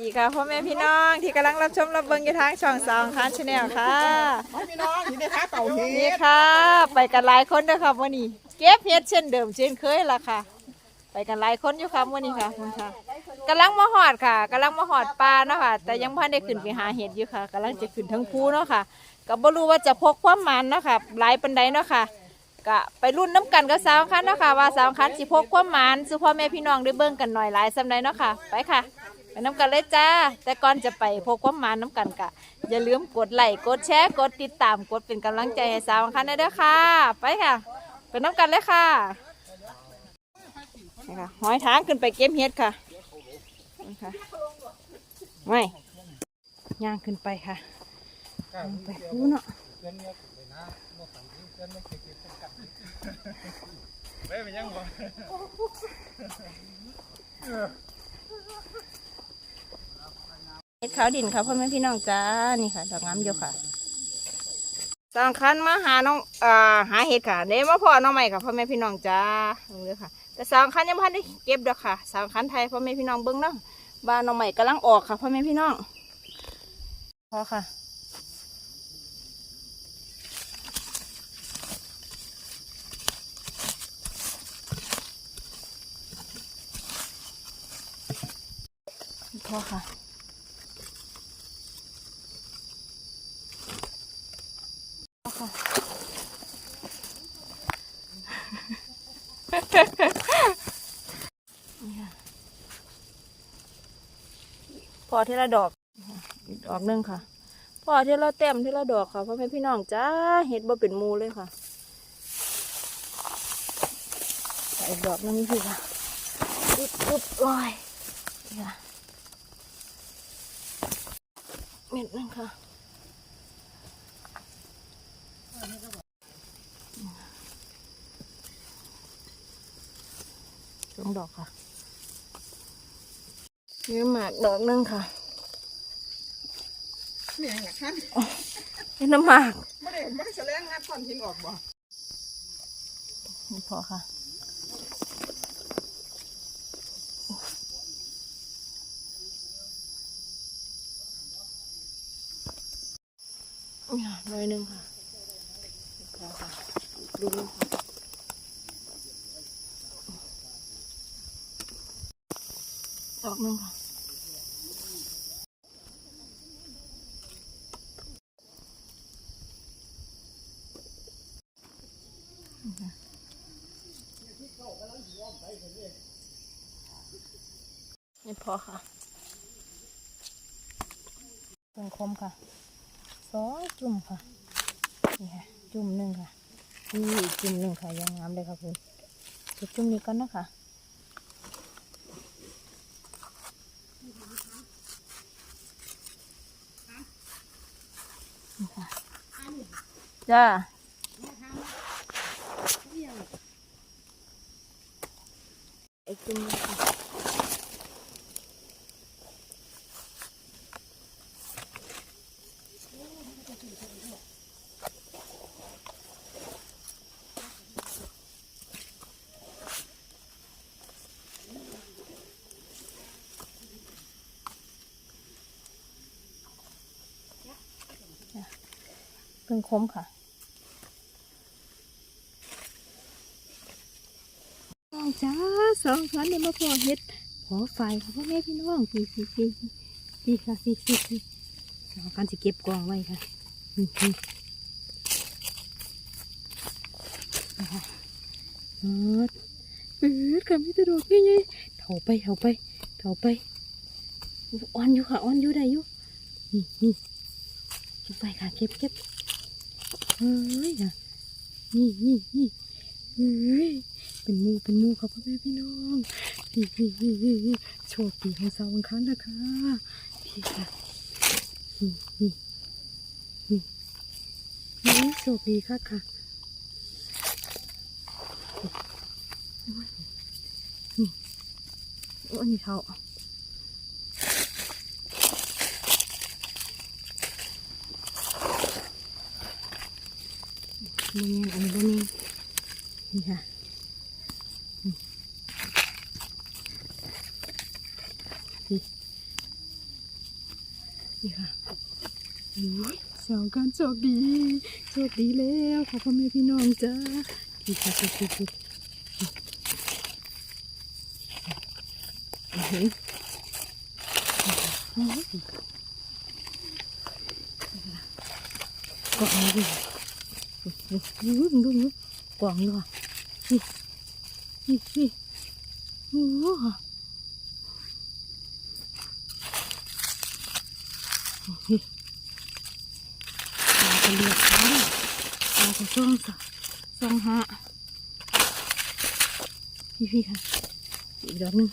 ดีค่ะพ่อแม่พี่น้องที่กำลังรับชมรับเบิ่งอยู่ทางช่องสองคันชาแนลค่ะพี่น้องนี่นะคะเป่าเฮ็นี่ดค่ะ ไปกันหลายคนเด้อค่ะวันนี้เก็บเห็ดเช่นเดิมเช่นเคยละค่ะ ไปกันหลายคนอยู่ค่ะวันนี้ค่ะคุณค่ะกำลังมาหอดค่ะกำลังมาหอดปลาเนาะค่ะ แต่ยังพ่ได้ขึ้นไปหาเห็ดอยู่ค่ะกำลังจะขึ้นทั้งคู่เนาะค่ะก็บ่รู้ว่าจะพกความหมันเนาะค่ะหลายปันใดเนาะค่ะก็ไปรุ่นน้ำกันกับสาวคันเนาะค่ะว่าสาวคันสิพกความหมันสู่พ่อแม่พี่น้องได้เบิ่งกันหน่อยหลายสำใดเนาะค่ะ ไปค่ะ ไปน้ำกันเลยจ้า แต่ก่อนจะไปพกความหมาน้ำกันกะ อย่าลืมกดไลค์กดแชร์กดติดตามกดเป็นกำลังใจให้สาวอังคันได้ด้วยค่ะ ไปค่ะ ไปน้ำกันเลยค่ะนี่ค่ะหอยทางขึ้นไปเก็บเห็ดค่ะนี่ค่ะไม่ย่างขึ้นไปค่ะย่างไปพูเนาะเว้ยเป็นยังบ่ เห็ดขาวดินค่ะพ่อแม่พี่น้องจ้านี่ค่ะดอกงามอยู่ค่ะสองคันมาหาน้องอ่อหาเห็ดค่ะเด้มาพ่อน้องใหม่ค่ะพ่อแม่พี่น้องจ้าดูเลยค่ะ แต่สองคันยังไม่ทันได้เก็บดอกค่ะสองคันไทยพ่อแม่พี่น้องเบิ้งเนาะบ้านน้องใหม่กำลังออกค่ะพ่อแม่พี่น้องพอค่ะพอค่ะ พอค่ะ นี่ค่ะ พอที่ละดอก อีกดอกหนึงค่ะ พอที่ละเต็มที่ละดอกค่ะพ่อแม่พี่น้องจ้าเห็ดบ่เป็นมูเลยค่ะใส่อีกดอกนึงนี่ค่ะปุ๊บปุ๊บลอยนี่ค่ะเม็ดนึงค่ะ สอง ดอกค่ะนี่หมากดอกหนึงค่ะนี่ยังไงท่านนี่น้ำหมากไม่ได้ไม่ได้แสดงงานก่อนทิ้งออกบ่นี่พอค่ะนี่ค่ะหน่อยหนึ่งค่ะนี่พอค่ะดูนี่ค่ะด อกนึงค่ะนี่พอค่ะเป็นคมค่ะสองจุ่มค่ะ นี่ค่ะ จุ่มหนึ่งค่ะนี่อีกจุ่มหนึ่งค่ะยังงามเลยค่ะคุณจุ่มนี้ก่อนนะคะนี่ค่ะ จ้าอีกจุ่ มหนึงค่ะเป็นคมค่ะจ้าสองชั้นเนี่ยมาพอเฮ็ดพอไฟค่ะพ่อแม่พี่น้องพี่พี่พี่พี่ค่ะพี่พี่พี่สองกันจะเก็บกองไว้ค่ะนี่นี่นะคะเปิดเปิดค่ะมีแตะดอกนี่ไงเถาไปเถาไปเถาไปอ่อนอยู่ค่ะอ่อนอยู่ได้อยู่นี่นี่เก็บไปค่ะเก็บเก็บ เฮ้ยนะนี่นี่นี่เฮ้ยเป็นมูเป็นมูครับพ่อแม่พี่น้องพี่พี่พี่พี่โชคดีของสาวังคารนะคะพี่ค่ะนี่นี่นี่นี่โชคดีค่ะค่ะนี่โอ้ยนี่เขา นี่อันนี้บ่นี่นี่ค่ะนี่นี่ค่ะอุ้ยสองกันโชคดีโชคดีแล้วค่ะพ่อแม่พี่น้องจ้าคิดคิดคิดคิดคิดเห็นกล่องดูดู ดูดูดูกล่องดูนี่นี่นี่โอ้โหนี่ตาจะเลือกเขาตาจะส่องสส่องหาพี่พี่ค่ะอีกดอกหนึ่ง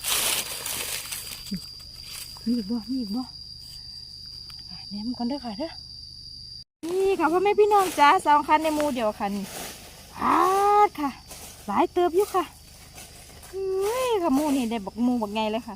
มีอีกบ่มีอีกบ่อะแหนมก่อนเด้อค่ะเด้อะ ค่ะพ่อแม่พี่น้องจ้าสองคันในมูเดียวค่ะนี่พาดค่ะ หลายเติบอยู่ค่ะเฮ้ยค่ะมูนี่ได้บอกมูบอกไงเลยค่ะ